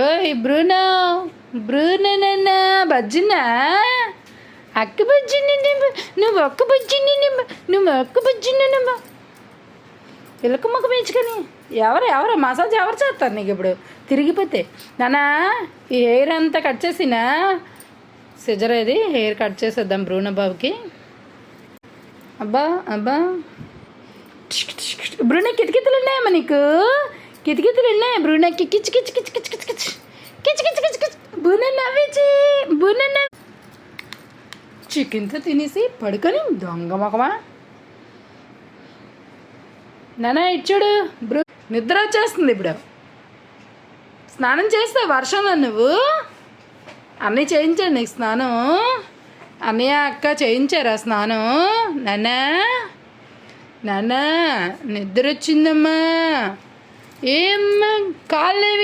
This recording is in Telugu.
ఓయ్ బ్రూనో బ్రూనన్న బజ్జినా అక్క బజ్జిని నువ్వు ఒక్క బజ్జిని నువ్వు ఒక్క బజ్జిని నువ్వు పిల్లక ముఖం పెంచుకొని ఎవరు ఎవరు మసాజ్ ఎవరు చేస్తారు నీకు ఇప్పుడు? తిరిగిపోతే. నానా ఈ హెయిర్ అంతా కట్ చేసినా? సిజర్ అది హెయిర్ కట్ చేసేద్దాం బ్రూన బాబుకి. అబ్బా అబ్బా. బ్రూన కితకితలు ఉన్నాయమ్మా నీకు? కితకితలు ఉన్నాయి బ్రూనోకి కిచ్ కిచ్ కిచ్ కిచ్ కిచ్ కిచ్. కిచ్ కిచ్ కిచ్ కిచ్. బూన నవ్వేచి బూన చికెన్తో తినేసి పడుకొని దొంగ మొకమా నానా ఇచ్చాడు బ్రూ నిద్ర వచ్చేస్తుంది ఇప్పుడు. స్నానం చేస్తావు వర్షంలో నువ్వు? అన్నీ చేయించాడు నీకు స్నానం. అన్నయ్య అక్క చేయించారా స్నానం? నాన్నా నాన్నా నిద్ర వచ్చిందమ్మా. එහෙම කාලේ